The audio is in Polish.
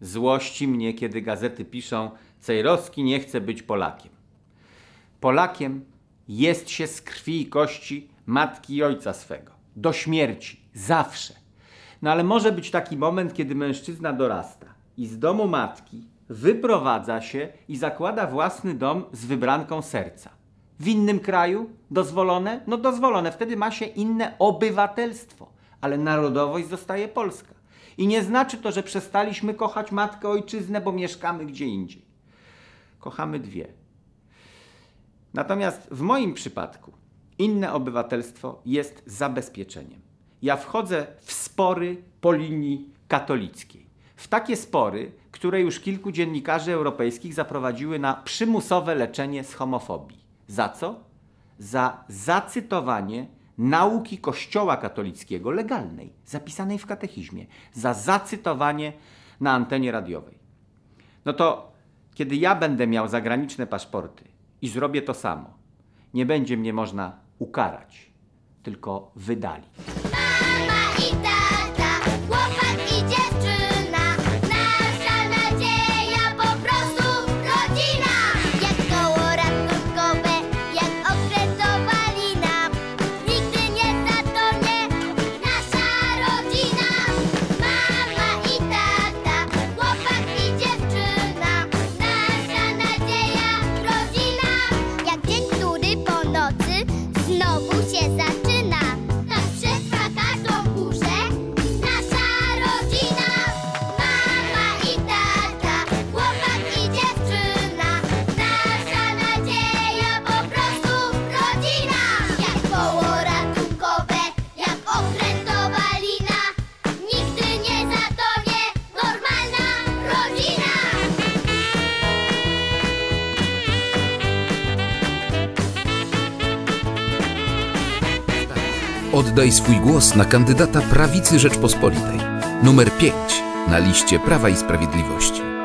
Złości mnie, kiedy gazety piszą Cejrowski nie chce być Polakiem. Polakiem jest się z krwi i kości matki i ojca swego. Do śmierci. Zawsze. No ale może być taki moment, kiedy mężczyzna dorasta i z domu matki wyprowadza się i zakłada własny dom z wybranką serca. W innym kraju dozwolone? No dozwolone. Wtedy ma się inne obywatelstwo, ale narodowość zostaje polska. I nie znaczy to, że przestaliśmy kochać matkę, ojczyznę, bo mieszkamy gdzie indziej. Kochamy dwie. Natomiast w moim przypadku inne obywatelstwo jest zabezpieczeniem. Ja wchodzę w spory po linii katolickiej. W takie spory, które już kilku dziennikarzy europejskich zaprowadziły na przymusowe leczenie z homofobii. Za co? Za zacytowanie nauki Kościoła katolickiego legalnej, zapisanej w katechizmie, za zacytowanie na antenie radiowej. No to kiedy ja będę miał zagraniczne paszporty i zrobię to samo, nie będzie mnie można ukarać, tylko wydalić. Mama i tata, Oddaj swój głos na kandydata prawicy Rzeczpospolitej. Numer 5 na liście Prawa i Sprawiedliwości.